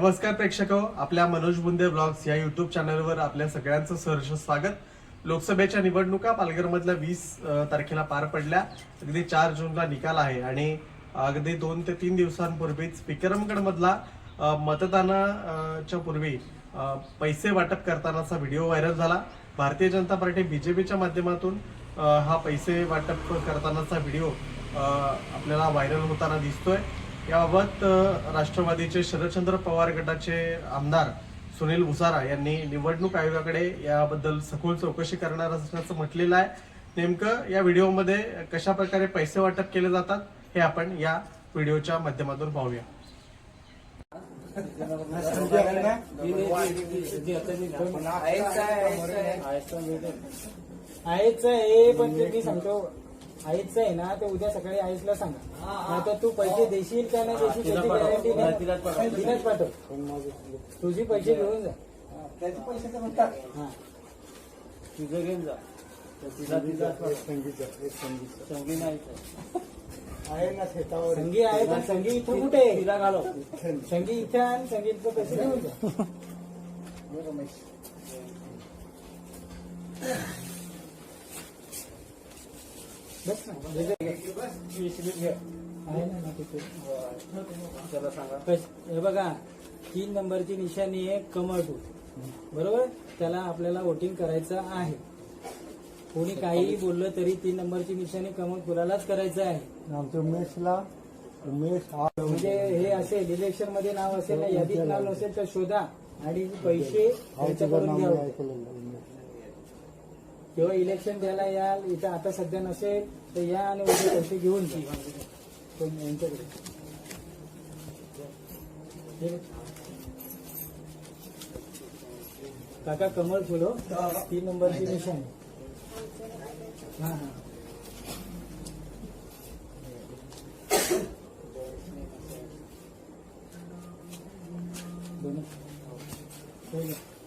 नमस्कार प्रेक्षक आपल्या मनोज बुंदे ब्लॉग्स या युट्यूब चॅनलवर आपल्या सगळ्यांचं सहर्ष स्वागत. लोकसभेच्या निवडणुका पालघरमधल्या वीस तारखेला पार पडल्या. अगदी चार जूनला निकाल आहे आणि अगदी दोन ते तीन दिवसांपूर्वीच विक्रमगडमधला मतदानाच्या पूर्वी पैसे वाटप करतानाचा व्हिडिओ व्हायरल झाला. भारतीय जनता पार्टी बीजेपीच्या माध्यमातून हा पैसे वाटप करतानाचा व्हिडिओ आपल्याला व्हायरल होताना दिसतोय. याबाबत राष्ट्रवादीचे शरदचंद्र पवार गटाचे आमदार सुनील भुसारा यांनी निवडणूक आयोगाकडे याबद्दल सखोल चौकशी करणार असल्याचं म्हटलेलं आहे. नेमकं या व्हिडिओमध्ये कशा प्रकारे पैसे वाटप केले जातात हे आपण या व्हिडिओच्या माध्यमातून पाहूया. आहे पण मी सांगतो. आईचं आहे ना ते उद्या सकाळी आईसला सांगा. तर तू पैसे देशील का नाही देशील त्याची गॅरंटी नाही तिलाच पाठव. तुझी पैसे घेऊन जा. त्याचे पैसे तर म्हणतात हा. तुझं घेऊन जा. तिला तिला संगी नाही आहे ना शेतावर. संगी आहे पण संगी इथं कुठे आहे? तिला घालो संगी इथं आणि संगीतचं पैसे घेऊन जा ना आहे ना ना तिथे त्याला सांगा कश- हे बघा तीन नंबरची निशाणी आहे कमळ बरोबर? त्याला आपल्याला वोटिंग करायचं आहे. कोणी काहीही बोललं तरी तीन नंबरची निशाणी कमळ फुलालाच करायचं आहे. आमच्या उमेशला उमेश म्हणजे हे असेल इलेक्शनमध्ये नाव असेल ना यादीत नाव नसेल तर शोधा आणि पैसे त्यांच्याकडून घ्यावं किंवा इलेक्शन द्यायला याल इथं आता सध्या नसेल तर या आणि उद्या पैसे घेऊन जा. यांच्याकडे. काका कमल फुलो तीन नंबरची मिशन हा हा. दोन्ही. हो. हो.